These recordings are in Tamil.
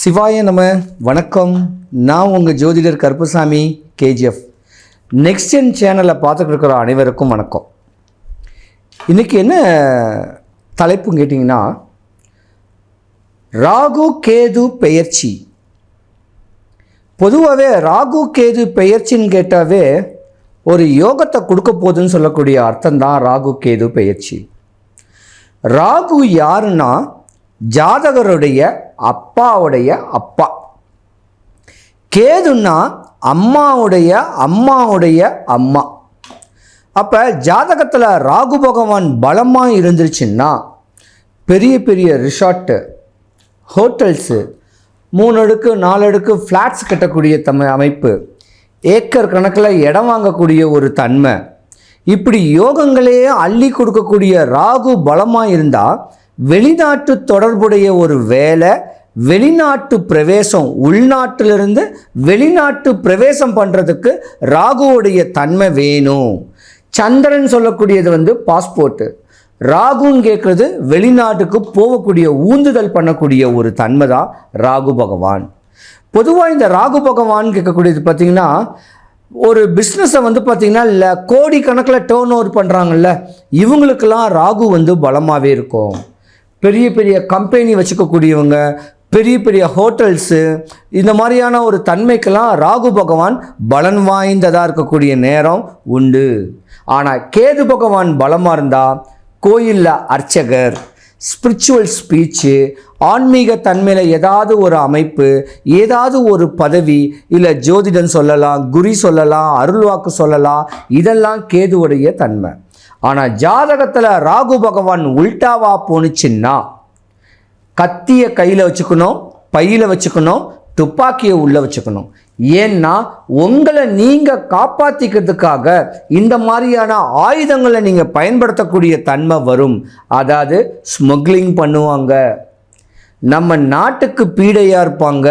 சிவாய நம வணக்கம். நான் உங்கள் ஜோதிடர் கருப்புசாமி கேஜிஎஃப். நெக்ஸ்ட் ஜென் சேனலை பார்த்துட்டு இருக்கிற அனைவருக்கும் வணக்கம். இன்றைக்கி என்ன தலைப்புன்னு கேட்டிங்கன்னா ராகு கேது பெயர்ச்சி. பொதுவாகவே ராகு கேது பெயர்ச்சின்னு கேட்டாவே ஒரு யோகத்தை கொடுக்க போகுதுன்னு சொல்லக்கூடிய அர்த்தம் தான் ராகு கேது பெயர்ச்சி. ராகு யாருன்னா ஜாதகருடைய அப்பாவுடைய அப்பா. கேதுன்னா அம்மாவுடைய அம்மாவுடைய அம்மா. அப்போ ஜாதகத்தில் ராகு பகவான் பலமாக இருந்துருச்சுன்னா பெரிய பெரிய ரிசார்ட்டு ஹோட்டல்ஸு மூணு அடுக்கு நாலு அடுக்கு ஃப்ளாட்ஸ் கட்டக்கூடிய தம அமைப்பு ஏக்கர் கணக்கில் இடம் வாங்கக்கூடிய ஒரு தன்மை. இப்படி யோகங்களையே அள்ளி கொடுக்கக்கூடிய ராகு பலமாக இருந்தால் வெளிநாட்டு தொடர்புடைய ஒரு வேலை வெளிநாட்டு பிரவேசம் உள்நாட்டிலிருந்து வெளிநாட்டு பிரவேசம் பண்ணுறதுக்கு ராகுவுடைய தன்மை வேணும். சந்திரன் சொல்லக்கூடியது வந்து பாஸ்போர்ட்டு ராகுன்னு கேட்குறது வெளிநாட்டுக்கு போகக்கூடிய ஊந்துதல் பண்ணக்கூடிய ஒரு தன்மை தான் ராகு பகவான். பொதுவாக இந்த ராகு பகவான் கேட்கக்கூடியது பார்த்திங்கன்னா ஒரு பிஸ்னஸை வந்து பார்த்திங்கன்னா இல்லை கோடி கணக்கில் டேர்ன் ஓவர் பண்ணுறாங்கல்ல இவங்களுக்கெல்லாம் ராகு வந்து பலமாகவே இருக்கும். பெரிய பெரிய கம்பெனி வச்சுக்கக்கூடியவங்க பெரிய பெரிய ஹோட்டல்ஸு இந்த மாதிரியான ஒரு தன்மைக்கெல்லாம் ராகு பகவான் பலன் வாய்ந்ததாக இருக்கக்கூடிய நேரம் உண்டு. ஆனால் கேது பகவான் பலமாக இருந்தால் கோயிலில் அர்ச்சகர் ஸ்பிரிச்சுவல் ஸ்பீச்சு ஆன்மீக தன்மையில் ஏதாவது ஒரு அமைப்பு ஏதாவது ஒரு பதவி இல்லை ஜோதிடன் சொல்லலாம் குறி சொல்லலாம் அருள்வாக்கு சொல்லலாம் இதெல்லாம் கேதுவுடைய தன்மை. ஆனால் ஜாதகத்தில் ராகு பகவான் உல்டாவா போணுச்சுன்னா கத்தியை கையில் வச்சுக்கணும் பையில் வச்சுக்கணும் துப்பாக்கியை உள்ளே வச்சுக்கணும். ஏன்னா உங்களை நீங்கள் காப்பாற்றிக்கிறதுக்காக இந்த மாதிரியான ஆயுதங்களை நீங்கள் பயன்படுத்தக்கூடிய தன்மை வரும். அதாவது ஸ்மக்லிங் பண்ணுவாங்க. நம்ம நாட்டுக்கு பீடையாக இருப்பாங்க.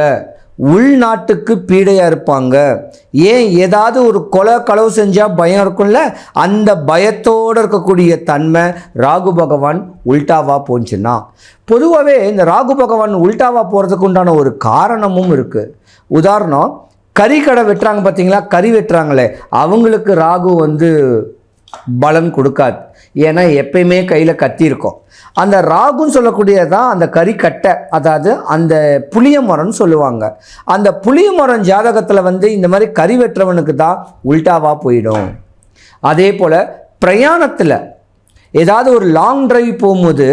உள்நாட்டுக்கு பீடையாக இருப்பாங்க. ஏன்? ஏதாவது ஒரு கொலை களவு செஞ்சால் பயம் இருக்கும்ல? அந்த பயத்தோடு இருக்கக்கூடிய தன்மை ராகு பகவான் உல்டாவாக போச்சுன்னா. பொதுவாகவே இந்த ராகு பகவான் உல்டாவாக போகிறதுக்கு உண்டான ஒரு காரணமும் இருக்குது உதாரணம் கறி கடை வெட்டுறாங்க பார்த்தீங்களா கறி வெட்டுறாங்களே. அவங்களுக்கு ராகு வந்து பலன் கொடுக்காது. ஏன்னா எப்பயுமே கையில் கத்தி இருக்கும். அந்த ராகுன்னு சொல்லக்கூடியது தான் அந்த கறிக்கட்டை அதாவது அந்த புளிய மரம்னு சொல்லுவாங்க. அந்த புளிய மரம் ஜாதகத்தில் வந்து இந்த மாதிரி கறி வெட்டுறவனுக்கு தான் உல்டாவாக போயிடும். அதே போல் பிரயாணத்தில் ஏதாவது ஒரு லாங் டிரைவ் போகும்போது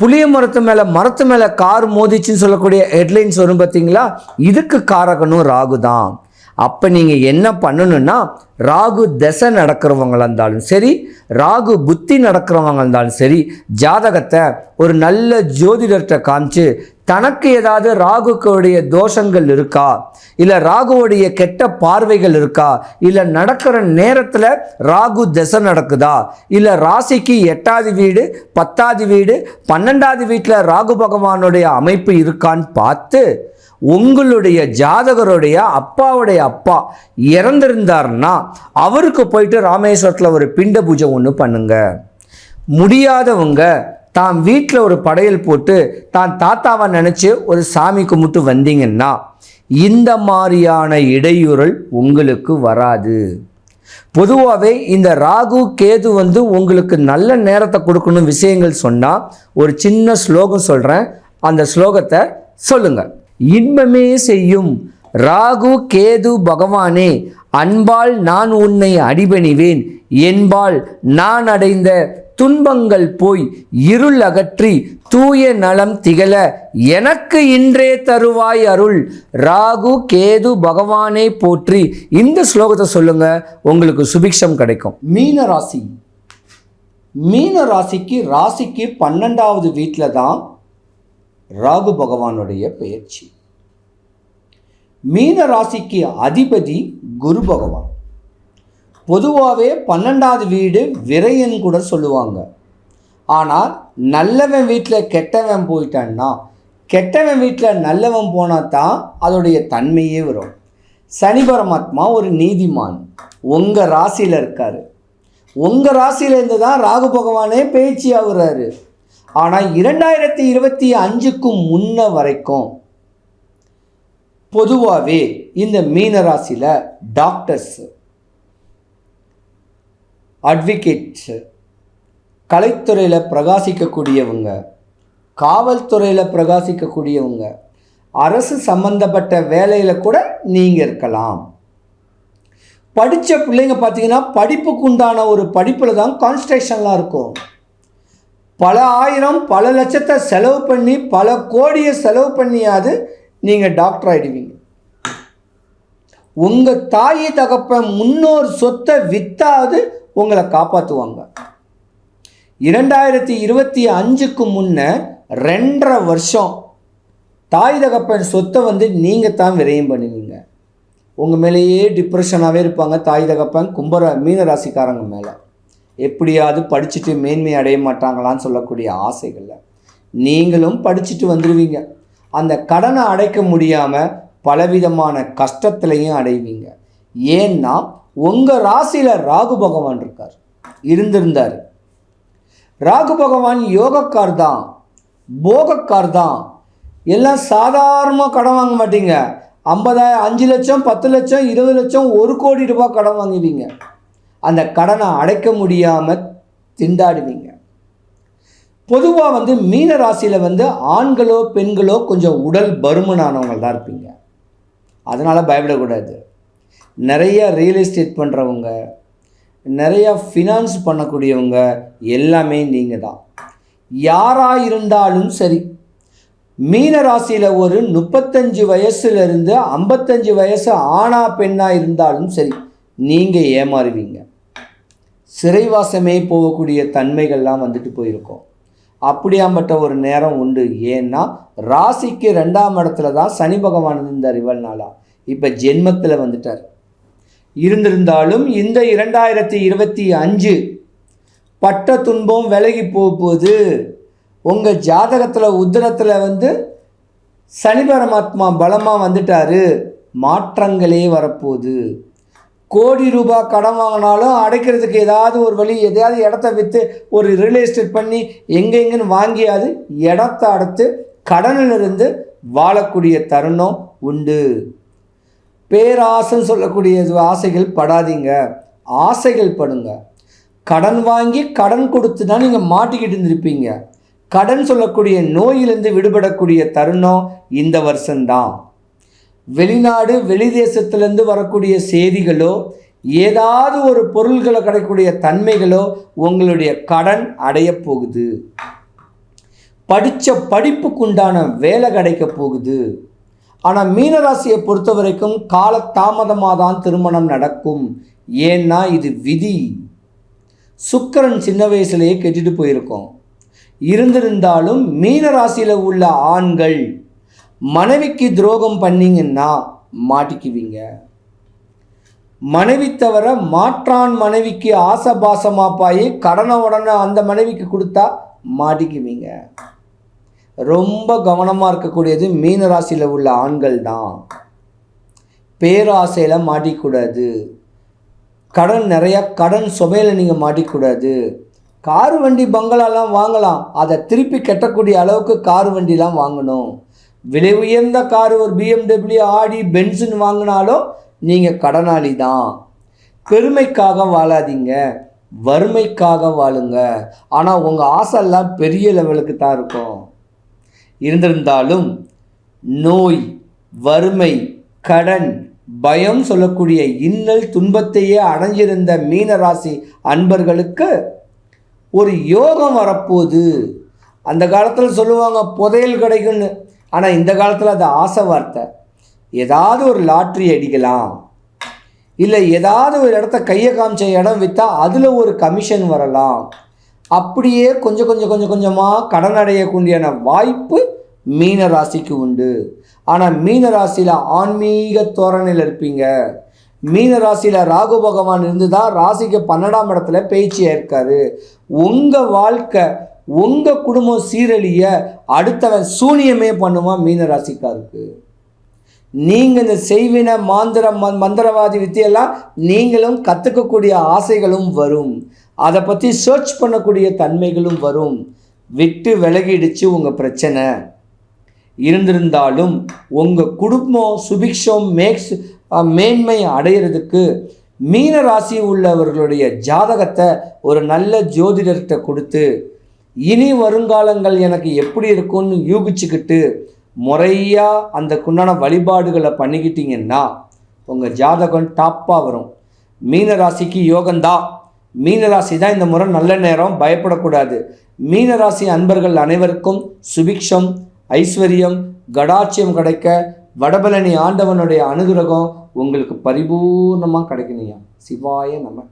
புளிய மரத்து மேலே மரத்து மேலே கார் மோதிச்சுன்னு சொல்லக்கூடிய ஹெட்லைன்ஸ் வரும் பார்த்தீங்களா? இதுக்கு காரகனும் ராகு தான் அப்போ நீங்கள் என்ன பண்ணணும்னா ராகு தசை நடக்கிறவங்களா இருந்தாலும் சரி ராகு புத்தி நடக்கிறவங்க இருந்தாலும் சரி ஜாதகத்தை ஒரு நல்ல ஜோதிடர்கிட்ட காமிச்சு தனக்கு ஏதாவது ராகுக்குடைய தோஷங்கள் இருக்கா? இல்லை ராகுவுடைய கெட்ட பார்வைகள் இருக்கா? இல்லை நடக்கிற நேரத்தில் ராகு தசை நடக்குதா? இல்லை ராசிக்கு எட்டாவது வீடு பத்தாவது வீடு பன்னெண்டாவது வீட்டில் ராகு பகவானுடைய அமைப்பு இருக்கான்னு பார்த்து உங்களுடைய ஜாதகருடைய அப்பாவுடைய அப்பா இறந்திருந்தார்னா அவருக்கு போயிட்டு ராமேஸ்வரத்தில் ஒரு பிண்ட பூஜை ஒன்று பண்ணுங்க. முடியாதவங்க தான் வீட்டில் ஒரு படையல் போட்டு தான் தாத்தாவை நினச்சி ஒரு சாமி கும்பிட்டு வந்தீங்கன்னா இந்த மாதிரியான இடையூறல் உங்களுக்கு வராது. பொதுவாகவே இந்த ராகு கேது வந்து உங்களுக்கு நல்ல நேரத்தை கொடுக்கணும் விஷயங்கள் சொன்னால் ஒரு சின்ன ஸ்லோகம் சொல்கிறேன் அந்த ஸ்லோகத்தை சொல்லுங்கள் இன்பமே செய்யும். ராகு கேது பகவானே அன்பால் நான் உன்னை அடிபணிவேன். என்பால் நான் அடைந்த துன்பங்கள் போய் இருள் அகற்றி தூய நலம் திகழ எனக்கு இன்றே தருவாய் அருள். ராகு கேது பகவானே போற்றி இந்த ஸ்லோகத்தை சொல்லுங்க. உங்களுக்கு சுபிக்ஷம் கிடைக்கும். மீன ராசி. மீன ராசிக்கு ராசிக்கு பன்னெண்டாவது வீட்டில் தான் ராகு பகவானுடைய பெயர்ச்சி. மீன ராசிக்கு அதிபதி குரு பகவான். பொதுவாகவே பன்னெண்டாவது வீடு விரையன் கூட சொல்லுவாங்க. ஆனால் நல்லவன் வீட்டில் கெட்டவன் போயிட்டான்னா கெட்டவன் வீட்டில் நல்லவன் போனால் தான் அதோடைய தன்மையே வரும். சனி பரமாத்மா ஒரு நீதிமான். உங்கள் ராசியில் இருக்கார். உங்கள் ராசியிலேருந்து தான் ராகு பகவானே பேச்சு ஆகுறாரு. ஆனால் இரண்டாயிரத்தி இருபத்தி அஞ்சுக்கு முன்ன வரைக்கும் பொதுவாகவே இந்த மீனராசியில் டாக்டர்ஸு அட்வொகேட்ஸு கலைத்துறையில் பிரகாசிக்கக்கூடியவங்க காவல்துறையில் பிரகாசிக்கக்கூடியவங்க அரசு சம்பந்தப்பட்ட வேலையில் கூட நீங்கள் இருக்கலாம். படித்த பிள்ளைங்க பார்த்தீங்கன்னா படிப்புக்கு உண்டான ஒரு படிப்பில் தான் கான்சன்ட்ரேஷன்லாம் இருக்கும். பல ஆயிரம் பல லட்சத்தை செலவு பண்ணி பல கோடியை செலவு பண்ணியாவது நீங்கள் டாக்டர் ஆகிடுவீங்க உங்கள் தாய் தகப்ப முன்னோர் சொத்தை வித்தாவது உங்களை காப்பாற்றுவாங்க இரண்டாயிரத்தி இருபத்தி அஞ்சுக்கு முன்ன ரெண்டரை வருஷம் தாய் தகப்பன் சொத்தை வந்து நீங்கள் தான் விரயம் பண்ணுவீங்க. உங்கள் மேலேயே டிப்ரெஷனாகவே இருப்பாங்க தாய் தகப்பன் கும்பர மீனராசிக்காரங்க மேலே. எப்படியாவது படிச்சுட்டு மேன்மை அடைய மாட்டாங்களான்னு சொல்லக்கூடிய ஆசைகளில். நீங்களும் படிச்சுட்டு வந்துடுவீங்க அந்த கடனை அடைக்க முடியாமல் பலவிதமான கஷ்டத்துலையும் அடைவீங்க. ஏன்னா உங்கள் ராசியில் ராகு பகவான் இருக்கார். இருந்திருந்தார். ராகு பகவான் யோகக்கார் தான். போகக்கார் தான். எல்லாம் சாதாரணமாக கடன் வாங்க மாட்டீங்க. ஐம்பதாயிரம் அஞ்சு லட்சம் பத்து லட்சம் இருபது லட்சம் ஒரு கோடி ரூபாய் கடன் வாங்குவீங்க. அந்த கடனை அடைக்க முடியாமல் திண்டாடுவீங்க பொதுவாக வந்து மீன ராசியில் வந்து ஆண்களோ பெண்களோ கொஞ்சம் உடல் பருமனானவங்க தான் இருப்பீங்க. அதனால் பயப்படக்கூடாது. நிறைய ரியல் எஸ்டேட் பண்ணுறவங்க நிறையா ஃபினான்ஸ் பண்ணக்கூடியவங்க எல்லாமே நீங்கள் தான் யாராக இருந்தாலும் சரி மீன ராசியில் ஒரு முப்பத்தஞ்சு வயசுலேருந்து ஐம்பத்தஞ்சு வயசு ஆணா பெண்ணாக இருந்தாலும் சரி நீங்கள் ஏமாறுவீங்க. சிறைவாசமே போகக்கூடிய தன்மைகள்லாம் வந்துட்டு போயிருக்கோம். அப்படியாம்பட்ட ஒரு நேரம் உண்டு. ஏன்னா ராசிக்கு ரெண்டாம் இடத்துல தான் சனி பகவான் இருந்தார் இவள் நாளா. இப்போ ஜென்மத்தில் வந்துட்டார். இருந்திருந்தாலும் இந்த இரண்டாயிரத்தி இருபத்தி அஞ்சு பட்ட துன்பம் விலகி போக உங்கள் ஜாதகத்தில் உத்தரத்தில் வந்து சனி பரமாத்மா பலமாக வந்துட்டாரு. மாற்றங்களே வரப்போகுது. கோடி ரூபாய் கடன் வாங்கினாலும் அடைக்கிறதுக்கு ஏதாவது ஒரு வழி எதையாவது இடத்த விற்று ஒரு ரியல் எஸ்டேட் பண்ணி எங்கெங்கன்னு வாங்கியாது இடத்த அடுத்து கடனிலிருந்து வாழக்கூடிய தருணம் உண்டு. பேராசைன்னு சொல்லக்கூடிய ஆசைகள் படாதீங்க. ஆசைகள் படுங்க. கடன் வாங்கி கடன் கொடுத்து தான் நீங்கள் மாட்டிக்கிட்டு இருந்திருப்பீங்க. கடன் சொல்லக்கூடிய நோயிலிருந்து விடுபடக்கூடிய தருணம் இந்த வருஷம்தான். வெளிநாடு வெளிதேசத்திலேருந்து வரக்கூடிய செய்திகளோ ஏதாவது ஒரு பொருள்களை கிடைக்கக்கூடிய தன்மைகளோ உங்களுடைய கடன் அடைய போகுது. படித்த படிப்புக்குண்டான வேலை கிடைக்க போகுது. ஆனால் மீனராசியை பொறுத்த வரைக்கும் கால தாமதமாக தான் திருமணம் நடக்கும். ஏன்னா இது விதி. சுக்கரன் சின்ன வயசுலேயே கெட்டுட்டு போயிருக்கோம். இருந்திருந்தாலும் மீனராசியில் உள்ள ஆண்கள் மனைவிக்கு துரோகம் பண்ணிங்கன்னா மாட்டிக்குவீங்க. மனைவி தவிர மாற்றான் மனைவிக்கு ஆசபாசமாக பாயி கடனை உடனே அந்த மனைவிக்கு கொடுத்தா மாட்டிக்குவீங்க. ரொம்ப கவனமாக இருக்கக்கூடியது மீன ராசியில் உள்ள ஆண்கள் தான் பேராசையில் மாட்டிக்கூடாது. கடன் நிறையா கடன் சுமையில் நீங்கள் மாட்டிக்கூடாது. கார் வண்டி பங்களாலாம் வாங்கலாம். அதை திருப்பி கட்டக்கூடிய அளவுக்கு கார் வண்டிலாம் வாங்கணும். விலை உயர்ந்த கார் ஒரு பிஎம்டபிள்யூ ஆடி பென்சின் வாங்கினாலும் நீங்கள் கடனாளி தான் பெருமைக்காக வாழாதீங்க. வறுமைக்காக வாழுங்க. ஆனால் உங்கள் ஆசைலாம் பெரிய லெவலுக்கு தான் இருக்கும். இருந்திருந்தாலும் நோய் வறுமை கடன் பயம் சொல்லக்கூடிய இன்னல் துன்பத்தையே அடைஞ்சிருந்த மீனராசி அன்பர்களுக்கு ஒரு யோகம் வரப்போகுது. அந்த காலத்தில் சொல்லுவாங்க புதையல் கிடைக்குன்னு ஆனால் இந்த காலத்தில் அது ஆசை வார்த்தை. ஏதாவது ஒரு லாட்ரி அடிக்கலாம். இல்லை ஏதாவது ஒரு இடத்த கையை காமிச்ச இடம் விற்றா அதில் ஒரு கமிஷன் வரலாம். அப்படியே கொஞ்சம் கொஞ்சம் கொஞ்சம் கொஞ்சமாக கடன் அடையக்கூடியான வாய்ப்பு மீன ராசிக்கு உண்டு. ஆனால் மீன ராசியில் ஆன்மீக தோரணையில் இருப்பீங்க. மீன ராசியில் ராகு பகவான் இருந்து தான் ராசிக்கு பன்னெண்டாம் இடத்துல பேச்சியாக இருக்காரு. உங்கள் வாழ்க்கை உங்கள் குடும்பம் சீரழிய அடுத்தவன் சூனியமே பண்ணுவான் மீன ராசிக்காருக்கு நீங்கள் இந்த செய்வின மாந்திர மந்திரவாதி வித்தியெல்லாம் நீங்களும் கற்றுக்கக்கூடிய ஆசைகளும் வரும். அதை பற்றி சர்ச் பண்ணக்கூடிய தன்மைகளும் வரும். விட்டு விலகிடுச்சு உங்கள் பிரச்சனை. இருந்திருந்தாலும் உங்கள் குடும்பம் சுபிக்ஷம் மேக்ஸ் மேன்மை அடையிறதுக்கு மீன ராசி உள்ளவர்களுடைய ஜாதகத்தை ஒரு நல்ல ஜோதிடர்கிட்ட கொடுத்து இனி வருங்காலங்கள் எனக்கு எப்படி இருக்கும்னு யூகிச்சுக்கிட்டு முறையாக அந்த குண்டான வழிபாடுகளை பண்ணிக்கிட்டீங்கன்னா உங்கள் ஜாதகம் டாப்பாக வரும். மீன ராசிக்கு மீனராசி மீன ராசி தான் இந்த முறை நல்ல நேரம் பயப்படக்கூடாது. மீன ராசி அன்பர்கள் அனைவருக்கும் சுபிக்ஷம் ஐஸ்வர்யம் கடாட்சியம் கிடைக்க வடபழனி ஆண்டவனுடைய அனுகிரகம் உங்களுக்கு பரிபூர்ணமாக கிடைக்கணுயா சிவாய நம்ம